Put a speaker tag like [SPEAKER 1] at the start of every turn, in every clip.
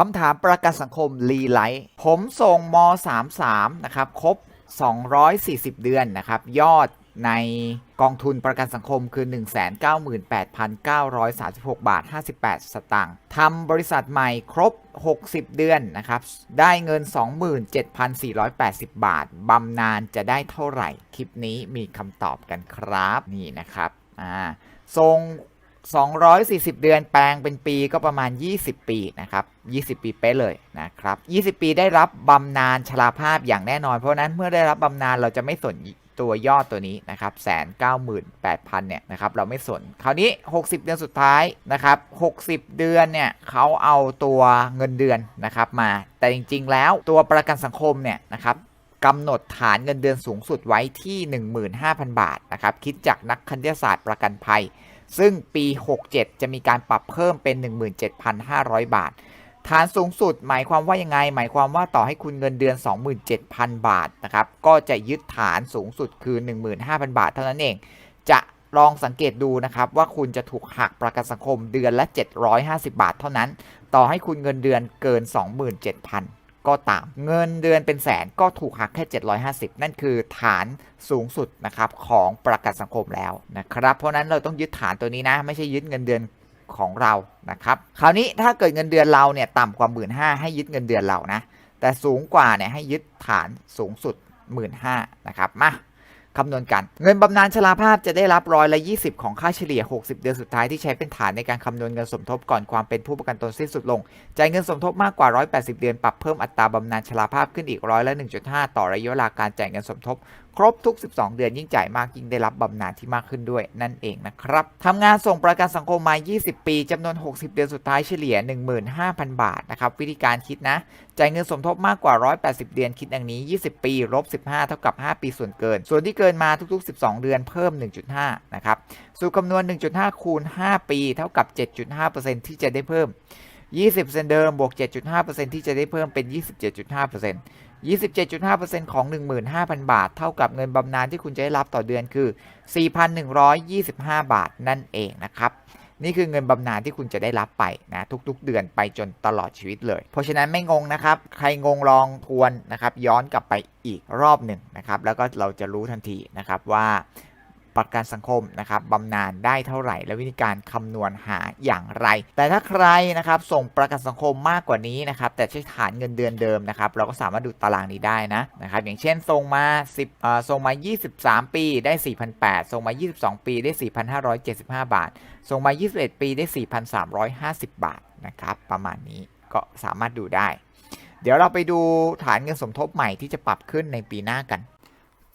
[SPEAKER 1] คำถามประกันสังคมรีไลท์ผมส่งม 33 นะครับครบ 240 เดือนนะครับ ยอดในกองทุนประกันสังคมคือ 198,936 บาท 58 สตางค์ทำบริษัทใหม่ครบ 60 เดือนนะครับ ได้เงิน 27,480 บาท บำนาญจะได้เท่าไหร่ คลิปนี้มีคำตอบกันครับ นี่นะครับ อ่าส่ง 240 เดือนแปลงเป็นปีก็ประมาณ 20 ปีนะครับ 20 ปีเป๊ะเลยนะครับ 20 ปีได้รับบำนาญชราภาพอย่างแน่นอน เพราะนั้นเมื่อได้รับบำนาญเราจะไม่สนตัวยอดตัวนี้นะครับแสนเก้าหมื่นแปดพันเนี่ยนะครับเราไม่สน คราวนี้ 60 เดือนสุดท้ายนะครับ60 เดือนเนี่ยเขาเอาตัวเงินเดือนนะครับมา แต่จริง ๆ แล้วตัวประกันสังคมเนี่ยนะครับกำหนดฐานเงินเดือนสูงสุดไว้ที่ 15,000 บาทนะครับคิดจากนักคณิตศาสตร์ประกันภัย ซึ่งปี 67 จะมีการปรับเพิ่มเป็น 17,500 บาท ฐานสูงสุดหมายความว่ายังไง หมายความว่าต่อให้คุณเงินเดือน 27,000 บาทนะครับก็จะยึดฐานสูงสุดคือ 15,000 บาท เท่านั้นเอง จะลองสังเกตดูนะครับว่าคุณจะถูกหักประกันสังคมเดือนละ 750 บาทเท่านั้น ต่อให้คุณเงินเดือนเกิน 27,000 ก็ตาม เงินเดือนเป็นแสนก็ถูกหักแค่ 750 นั่นคือฐานสูงสุดนะครับของประกันสังคมแล้วนะครับ เพราะนั้นเราต้องยึดฐานตัวนี้นะ ไม่ใช่ยึดเงินเดือนของเรานะครับคราวนี้ถ้าเกิดเงินเดือนเราเนี่ยต่ำกว่า 1 5ื่นให้ยึดเงินเดือนเรานะแต่สูงกว่าเนี่ยให้ยึดฐานสูงสุด 1 5ื่นนะครับมา คำนวณกัน เงินบำนาญชราภาพจะได้รับร้อยละ 20 ของค่าเฉลี่ย 60 เดือนสุดท้ายที่ใช้เป็นฐานในการคำนวณเงินสมทบก่อนความเป็นผู้ประกันตนสิ้นสุดลงจ่ายเงินสมทบมากกว่า 180 เดือนปรับเพิ่มอัตราบำนาญชราภาพขึ้นอีกร้อยละ 1.5 ต่อระยะเวลาการจ่ายเงินสมทบ ครบทุก 12 เดือนยิ่งจ่ายมากยิ่งได้รับบำนาญที่มากขึ้นด้วยนั่นเองนะครับทำงานส่งประกันสังคมมา 20 ปีจำนวน 60 เดือนสุดท้ายเฉลี่ย 15,000 บาทนะครับวิธีการคิดนะจ่ายเงินสมทบมากกว่า 180 เดือนคิดดังนี้ 20 ปีลบ15 เท่ากับ 5 ปีส่วนเกิน ส่วนที่เกินมาทุก ๆ 12 เดือนเพิ่ม 1.5 นะครับสูตรคำนวณ 1.5 คูณ 5 ปี เท่ากับ 7.5%ที่จะได้เพิ่ม 20%เดิมบวก 7.5%ที่จะได้เพิ่มเป็น 27.5% 27.5%ของ 15,000 บาท เท่ากับเงินบำนาญที่คุณจะได้รับต่อเดือนคือ 4,125 บาทนั่นเองนะครับนี่คือเงินบำนาญที่คุณจะได้รับไปนะทุกๆ เดือนไปจนตลอดชีวิตเลย เพราะฉะนั้นไม่งงนะครับ ใครงงลองทวนนะครับย้อนกลับไปอีกรอบหนึ่งนะครับแล้วก็เราจะรู้ทันทีนะครับว่า ประกันสังคมนะครับบำนาญได้เท่าไหร่ และวิธีการคำนวณหาอย่างไร แต่ถ้าใครนะครับส่งประกันสังคมมากกว่านี้นะครับแต่ใช้ฐานเงินเดือนเดิมนะครับเราก็สามารถดูตารางนี้ได้นะนะครับอย่างเช่นส่งมา10เอ่อส่งมา 23 ปีได้ 4,800ส่งมา 22 ปีได้ 4,575 บาท ส่งมา 21 ปีได้ 4,350 บาทนะครับประมาณนี้ก็สามารถดูได้ เดี๋ยวเราไปดูฐานเงินสมทบใหม่ที่จะปรับขึ้นในปีหน้ากัน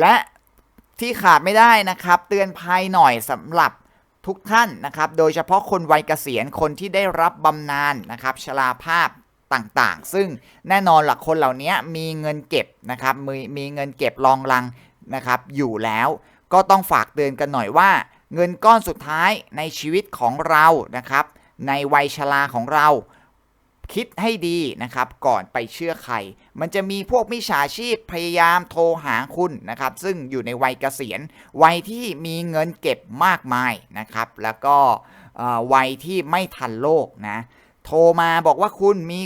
[SPEAKER 1] และที่ขาดไม่ได้นะครับ เตือนภัยหน่อยสำหรับทุกท่านนะครับ โดยเฉพาะคนวัยเกษียณคนที่ได้รับบำนาญนะครับชราภาพต่างๆ ซึ่งแน่นอนหลักคนเหล่านี้มีเงินเก็บนะครับมีมีเงินเก็บรองรังนะครับ อยู่แล้วก็ต้องฝากเตือนกันหน่อยว่า เงินก้อนสุดท้ายในชีวิตของเรานะครับ ในวัยชราของเรา คิดให้ดีนะครับก่อนไปเชื่อใคร มันจะมีพวกมิจฉาชีพพยายามโทรหาคุณนะครับ ซึ่งอยู่ในวัยเกษียณ วัยที่มีเงินเก็บมากมายนะครับ แล้วก็วัยที่ไม่ทันโลกนะ โทรมาบอกว่าคุณมี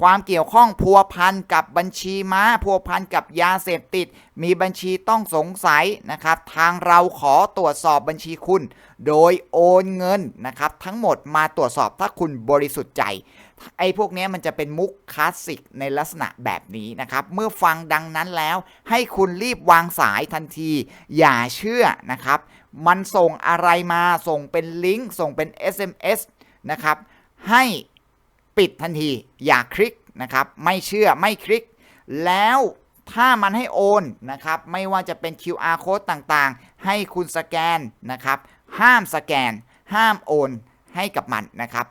[SPEAKER 1] ความเกี่ยวข้องพัวพันกับบัญชีม้าพัวพันกับยาเสพติด มีบัญชีต้องสงสัยนะครับ ทางเราขอตรวจสอบบัญชีคุณ โดยโอนเงินนะครับ ทั้งหมดมาตรวจสอบถ้าคุณบริสุทธิ์ใจ ไอ้พวกนี้มันจะเป็นมุกคลาสสิกในลักษณะแบบนี้นะครับ เมื่อฟังดังนั้นแล้ว ให้คุณรีบวางสายทันที อย่าเชื่อนะครับ มันส่งอะไรมาส่งเป็นลิงก์ส่งเป็น SMS นะครับ ให้ปิดทันที อย่าคลิกนะครับ ไม่เชื่อไม่คลิก แล้วถ้ามันให้โอนนะครับ ไม่ว่าจะเป็น QR code ต่างๆ ให้คุณสแกนนะครับ ห้ามสแกน ห้ามโอนให้กับมันนะครับ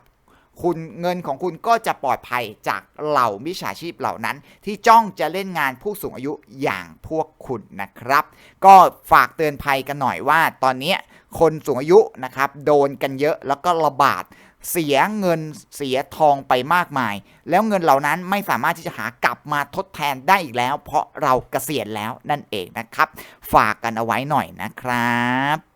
[SPEAKER 1] คุณเงินของคุณก็จะปลอดภัยจากเหล่ามิจฉาชีพเหล่านั้น ที่จ้องจะเล่นงานผู้สูงอายุอย่างพวกคุณนะครับ ก็ฝากเตือนภัยกันหน่อยว่า ตอนนี้คนสูงอายุนะครับโดนกันเยอะแล้วก็ระบาดเสียเงินเสียทองไปมากมาย แล้วเงินเหล่านั้นไม่สามารถที่จะหากลับมาทดแทนได้อีกแล้ว เพราะเราเกษียณแล้วนั่นเองนะครับ ฝากกันเอาไว้หน่อยนะครับ